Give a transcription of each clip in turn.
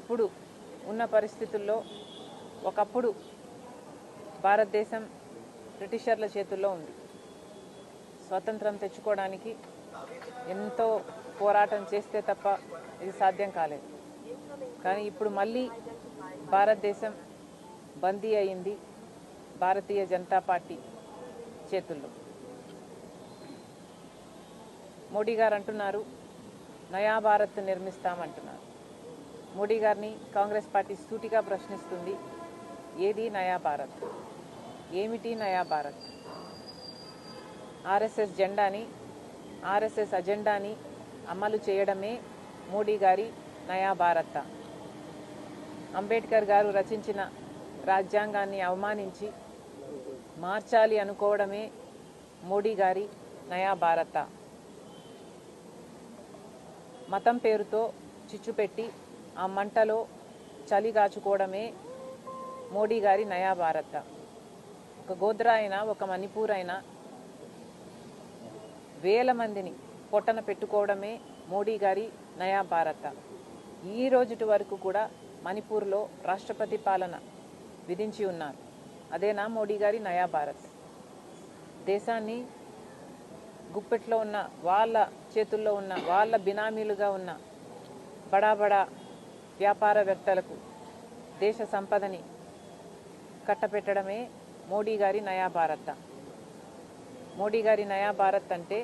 ఇప్పుడు ఉన్న పరిస్థితుల్లో ఒకప్పుడు భారతదేశం బ్రిటిషర్ల చేతుల్లో ఉంది. స్వతంత్రం తెచ్చుకోవడానికి ఎంతో పోరాటం చేస్తే తప్ప ఇది సాధ్యం కాలేదు. కానీ ఇప్పుడు మళ్ళీ భారతదేశం బందీ అయింది భారతీయ జనతా పార్టీ చేతుల్లో. మోడీ గారు అంటున్నారు నయా భారత్ నిర్మిస్తామంటున్నారు. మోడీ గారిని కాంగ్రెస్ పార్టీ సూటిగా ప్రశ్నిస్తుంది. ఏది నయా భారత్? ఏమిటి నయా భారత్? ఆర్ఎస్ఎస్ జెండాని ఆర్ఎస్ఎస్ అజెండాని అమలు చేయడమే మోడీ గారి నయా భారత. అంబేద్కర్ గారు రచించిన రాజ్యాంగాన్ని అవమానించి మార్చాలి అనుకోవడమే మోడీ గారి నయా భారత. మతం పేరుతో చిచ్చుపెట్టి ఆ మంటలో చలిగాచుకోవడమే మోడీ గారి నయా భారత ఒక గోద్రా అయినా ఒక మణిపూర్ అయినా వేల మందిని పొట్టన పెట్టుకోవడమే మోడీ గారి నయా భారత ఈ రోజుటి వరకు కూడా మణిపూర్లో రాష్ట్రపతి పాలన విధించి ఉన్నారు. అదేనా మోడీ గారి నయా భారత్ దేశాన్ని గుప్పెట్లో ఉన్న వాళ్ళ చేతుల్లో ఉన్న వాళ్ళ బినామీలుగా ఉన్న బడా బడా వ్యాపారవేత్తలకు దేశ సంపదని కట్టపెట్టడమే మోడీ గారి నయా భారత్. మోడీ గారి నయా భారత్ అంటే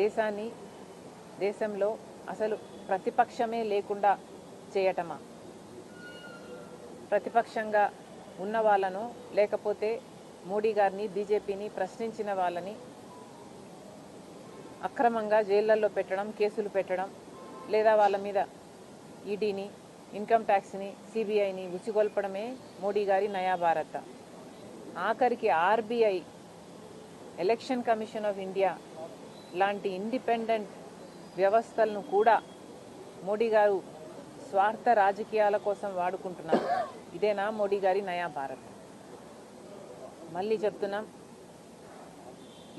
దేశాన్ని దేశంలో అసలు ప్రతిపక్షమే లేకుండా చేయటమా? ప్రతిపక్షంగా ఉన్న వాళ్ళను లేకపోతే మోడీ గారిని బీజేపీని ప్రశ్నించిన వాళ్ళని అక్రమంగా జైళ్ళలో పెట్టడం కేసులు పెట్టడం లేదా వాళ్ళ మీద ఈడీని ఇన్కమ్ ట్యాక్స్ని సిబిఐని ఉసిగొల్పడమే మోడీ గారి నయా భారత. ఆఖరికి RBI election commission of India లాంటి ఇండిపెండెంట్ వ్యవస్థలను కూడా మోడీ గారు స్వార్థ రాజకీయాల కోసం వాడుకుంటున్నారు. ఇదేనా మోడీ గారి నయా భారత్? మళ్ళీ చెప్తున్నాం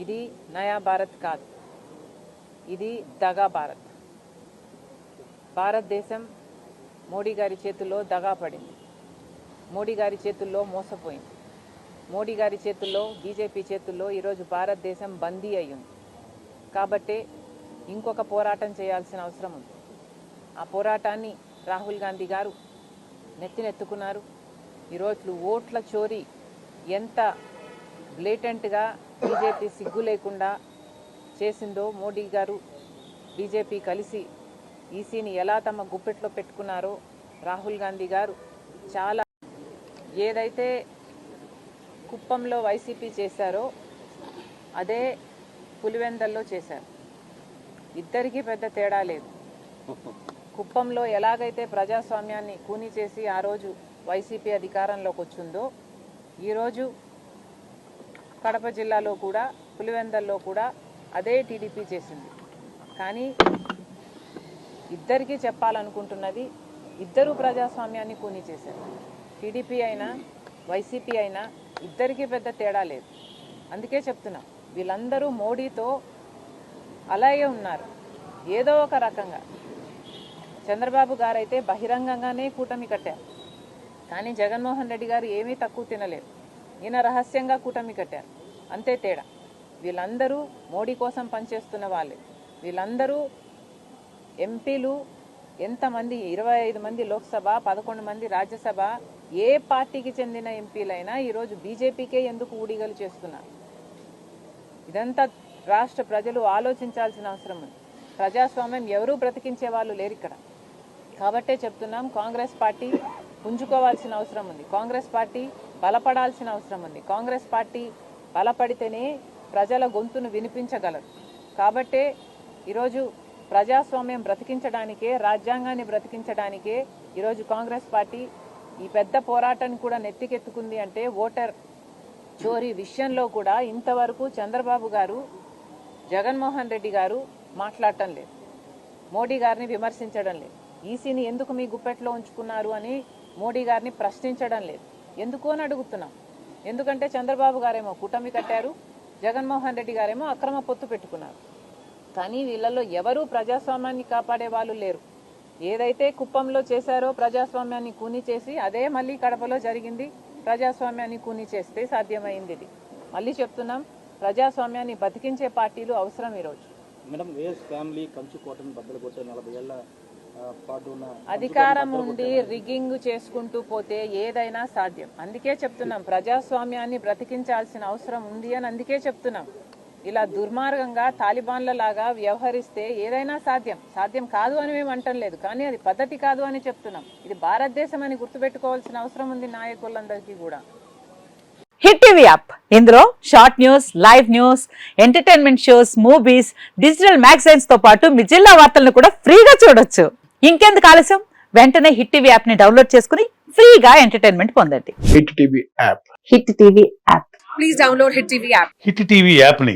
ఇది నయా భారత్ కాదు ఇది దగా భారత్. భారతదేశం మోడీ గారి చేతుల్లో దగా పడింది. మోడీ గారి చేతుల్లో మోసపోయింది. మోడీ గారి చేతుల్లో బీజేపీ చేతుల్లో ఈరోజు భారతదేశం బందీ అయ్యింది. కాబట్టే ఇంకొక పోరాటం చేయాల్సిన అవసరం ఉంది. ఆ పోరాటాన్ని రాహుల్ గాంధీ గారు నెత్తినెత్తుకున్నారు. ఈరోజు ఓట్ల చోరీ ఎంత బ్లేటెంట్గా బీజేపీ సిగ్గు లేకుండా చేసిందో మోడీ గారు బీజేపీ కలిసి ఈసీని ఎలా తమ గుప్పెట్లో పెట్టుకున్నారో రాహుల్ గాంధీ గారు చాలా ఏదైతే కుప్పంలో వైసీపీ చేశారో అదే పులివెందల్లో చేశారు. ఇద్దరికీ పెద్ద తేడా లేదు. కుప్పంలో ఎలాగైతే ప్రజాస్వామ్యాన్ని కూని చేసి ఆ రోజు వైసీపీ అధికారంలోకి వచ్చిందో ఈరోజు కడప జిల్లాలో కూడా పులివెందల్లో కూడా అదే టీడీపీ చేసింది. కానీ ఇద్దరికీ చెప్పాలనుకుంటున్నది ఇద్దరు ప్రజాస్వామ్యాన్ని కూని చేశారు. టీడీపీ అయినా వైసీపీ అయినా ఇద్దరికీ పెద్ద తేడా లేదు. అందుకే చెప్తున్నాం వీళ్ళందరూ మోడీతో అలాగే ఉన్నారు. ఏదో ఒక రకంగా. చంద్రబాబు గారైతే బహిరంగంగానే కూటమి కట్టారు. కానీ జగన్మోహన్ రెడ్డి గారు ఏమీ తక్కువ తినలేదు. ఈయన రహస్యంగా కూటమి కట్టారు. అంతే తేడా. వీళ్ళందరూ మోడీ కోసం పనిచేస్తున్న వాళ్ళే. వీళ్ళందరూ ఎంపీలు ఎంతమంది? ఇరవై ఐదు మంది లోక్సభ పదకొండు మంది రాజ్యసభ. ఏ పార్టీకి చెందిన ఎంపీలైనా ఈరోజు బీజేపీకే ఎందుకు ఊడిగలు చేస్తున్నారు? ఇదంతా రాష్ట్ర ప్రజలు ఆలోచించాల్సిన అవసరం ఉంది. ప్రజాస్వామ్యం ఎవరూ బ్రతికించే వాళ్ళు లేరు ఇక్కడ. కాబట్టే చెప్తున్నాం కాంగ్రెస్ పార్టీ పుంజుకోవాల్సిన అవసరం ఉంది. కాంగ్రెస్ పార్టీ బలపడాల్సిన అవసరం ఉంది. కాంగ్రెస్ పార్టీ బలపడితేనే ప్రజల గొంతును వినిపించగలరు. కాబట్టే ఈరోజు ప్రజాస్వామ్యం బ్రతికించడానికే రాజ్యాంగాన్ని బ్రతికించడానికే ఈరోజు కాంగ్రెస్ పార్టీ ఈ పెద్ద పోరాటాన్ని కూడా నెత్తికెత్తుకుంది అంటే ఓటర్ చోరీ విషయంలో కూడా ఇంతవరకు చంద్రబాబు గారు జగన్మోహన్ రెడ్డి గారు మాట్లాడటం లేదు. మోడీ గారిని విమర్శించడం లేదు. ఈసీని ఎందుకు మీ గుప్పెట్లో ఉంచుకున్నారు అని మోడీ గారిని ప్రశ్నించడం లేదు. ఎందుకు అని అడుగుతున్నాం. ఎందుకంటే చంద్రబాబు గారేమో కూటమి కట్టారు జగన్మోహన్ రెడ్డి గారేమో అక్రమ పొత్తు పెట్టుకున్నారు. కానీ వీళ్ళల్లో ఎవరూ ప్రజాస్వామ్యాన్ని కాపాడే వాళ్ళు లేరు. ఏదైతే కుప్పంలో చేశారో ప్రజాస్వామ్యాన్ని కూని చేసి అదే మళ్ళీ కడపలో జరిగింది ప్రజాస్వామ్యాన్ని కూని చేస్తే సాధ్యమైంది ఇది. మళ్ళీ చెప్తున్నాం ప్రజాస్వామ్యాన్ని బతికించే పార్టీలు అవసరం ఈరోజు. మేడం వేస్ ఫ్యామిలీ కంచు కోటను బద్దలు కొట్టే నలభై ఏళ్ళ ఆ, పాటు ఉన్న అధికారం ఉండి రిగ్గింగ్ చేసుకుంటూ పోతే ఏదైనా సాధ్యం. అందుకే చెప్తున్నాం ప్రజాస్వామ్యాన్ని బ్రతికించాల్సిన అవసరం ఉంది అని అందుకే చెప్తున్నాం. ఇలా దుర్మార్గంగా తాలిబాన్ల లాగా వ్యవహరిస్తే ఏదైనా సాధ్యం. సాధ్యం కాదు అని మేము అంటం లేదు. కానీ అది పద్ధతి కాదు అని చెప్తున్నాం. ఇది భారతదేశం అని గుర్తుపెట్టుకోవాల్సిన అవసరం ఉంది నాయకులందరికీ కూడా. Hit TV app. ఇందులో short news live news entertainment shows movies digital మ్యాగజైన్స్తో పాటు మీ జిల్లా వార్తలను కూడా ఫ్రీగా చూడొచ్చు. ఇంకెందుకు ఆలస్యం? వెంటనే హిట్ టీవీ యాప్ని డౌన్లోడ్ చేసుకుని ఫ్రీగా ఎంటర్టైన్మెంట్ పొందండి. Hit TV app. Hit TV app. Hit TV యాప్ని